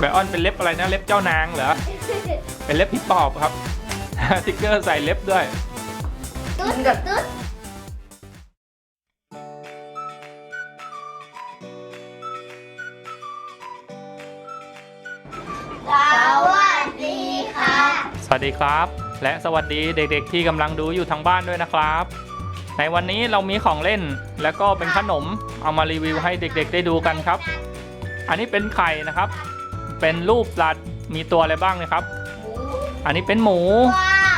ไบออนเป็นเล็บอะไรนะเล็บเจ้านางเหรอ เป็นเล็บพี่ปอบครับ สติ๊กเกอร์ใส่เล็บด้วย ตุ๊ดกับตุ๊ดสวัสดีค่ะ สวัสดีครับ และสวัสดีเด็กๆที่กำลังดูอยู่ทางบ้านด้วยนะครับ ในวันนี้เรามีของเล่นแล้วก็เป็นขนมเอามารีวิวให้เด็กๆได้ดูกันครับ อันนี้เป็นไข่นะครับ เป็นรูปสัตว์มีตัวอะไรบ้างนะครับหมูอันนี้เป็นหมูกวาง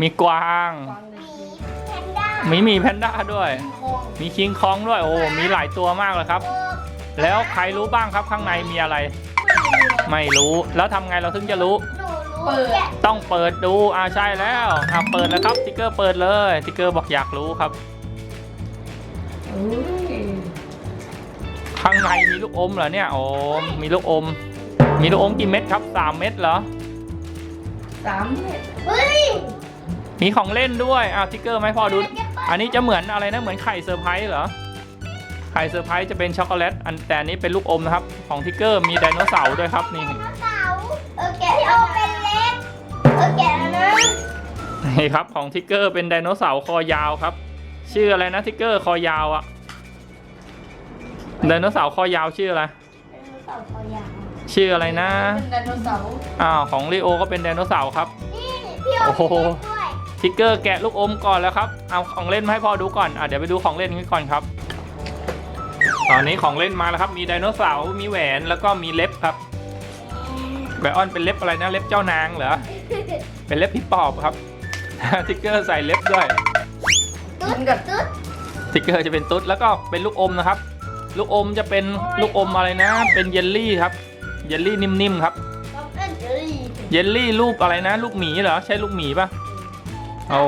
มีกวางหมีแพนด้ามีหมีแพนด้าด้วยคงมีคิงคองด้วย โอ้ มีหลายตัวมากเลยครับ แล้วใครรู้บ้างครับข้างในมีอะไร ไม่รู้ แล้วทำไงเราถึงจะรู้หนูรู้แกะต้องเปิดดูอ่าใช่แล้วอ่าเปิดแล้วครับสติ๊กเกอร์เปิดเลยสติ๊กเกอร์บอกอยากรู้ครับข้างในมีลูกอมเหรอเนี่ย โอ้มีลูกอม มีลูกอมกี่เม็ดครับสามเม็ดเหรอ สามเม็ดเฮ้ย มีของเล่นด้วยอ่าสติ๊กเกอร์ไหมพ่อดู อันนี้จะเหมือนอะไรนะเหมือนไข่เซอร์ไพรส์เหรอ ไข่เซอร์ไพรส์จะเป็นช็อกโกแลตอันแต่อันนี้เป็นลูกอมนะครับ ของทิกเกอร์มีไดโนเสาร์ด้วยครับนี่ไดโนเสาร์เออแกะโอเป็นเล็กเออแกะแล้วนะนี่ครับของทิกเกอร์เป็นไดโนเสาร์คอยาวครับ ชื่ออะไรนะทิกเกอร์คอยาวอะไดโนเสาร์คอยาวชื่ออะไรไดโนเสาร์คอยาว ชื่ออะไรนะเป็นไดโนเสาร์อ้าวของลีโอก็เป็นไดโนเสาร์ครับ นี่พี่โอโอ้โหมีเล็กด้วยทิกเกอร์แกะลูกอมก่อนแล้วครับ เอาของเล่นมาให้พ่อดูก่อนอะเดี๋ยวไปดูของเล่นกันก่อนครับ ตอนนี้ของเล่นมาแล้วครับ มีไดโนเสาร์ มีแหวน แล้วก็มีเล็บครับไบออนเป็นเล็บอะไรนะ เล็บเจ้านางเหรอ เป็นเล็บพี่ปอบครับ ทิกเกอร์ใส่เล็บด้วย ตุ๊ดกับตุ๊ดทิกเกอร์จะเป็นตุ๊ด แล้วก็เป็นลูกอมนะครับ ลูกอมจะเป็นลูกอมอะไรนะ เป็นเยลลี่ครับ เยลลี่นิ่มๆครับต้องเล่นเจอรี่เยลลี่รูปอะไรนะ ลูกหมีเหรอ ใช่ลูกหมีปะโอ้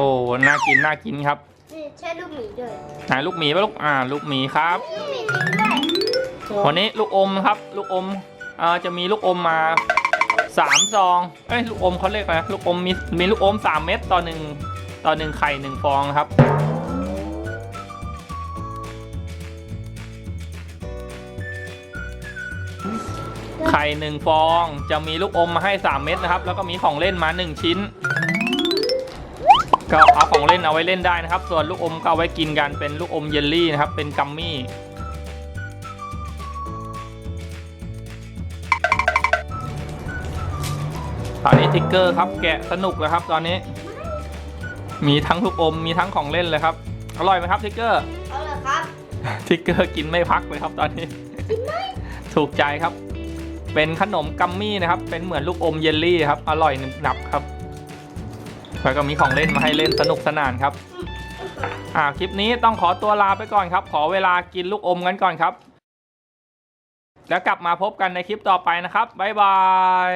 น่ากินน่ากินครับนี่ใช่ลูกหมีด้วยไหนลูกหมีปะลูกอ่า ลูกหมีครับลูกหมีจริงด้วยวันนี้ลูกอมครับ ลูกอมอ่าจะมีลูกอมมาสามซองเอ้ยลูกอมเขาเรียกอะไรลูกอมมีมีลูกอมสามเม็ดต่อหนึ่งต่อหนึ่งไข่หนึ่งฟองนะครับ ไข่หนึ่งฟอง จะมีลูกอมมาให้สามเม็ดนะครับ แล้วก็มีของเล่นมาหนึ่งชิ้น ก็เอาของเล่นเอาไว้เล่นได้นะครับ ส่วนลูกอมก็เอาไว้กินกันเป็นลูกอมเยลลี่นะครับ เป็นกัมมี่ ตอนนี้ทิกเกอร์ครับ แกะสนุกเลยครับ ตอนนี้ มีทั้งลูกอมมีทั้งของเล่นเลยครับ อร่อยไหมครับทิกเกอร์เอาเลยครับ ทิกเกอร์กินไม่พักเลยครับตอนนี้ ถูกใจครับ เป็นขนมกัมมี่นะครับ เป็นเหมือนลูกอมเยลลี่ครับ อร่อยหนับครับ แล้วก็มีของเล่นมาให้เล่นสนุกสนานครับ อ่า คลิปนี้ต้องขอตัวลาไปก่อนครับ ขอเวลากินลูกอมกันก่อนครับ แล้วกลับมาพบกันในคลิปต่อไปนะครับ บ๊ายบาย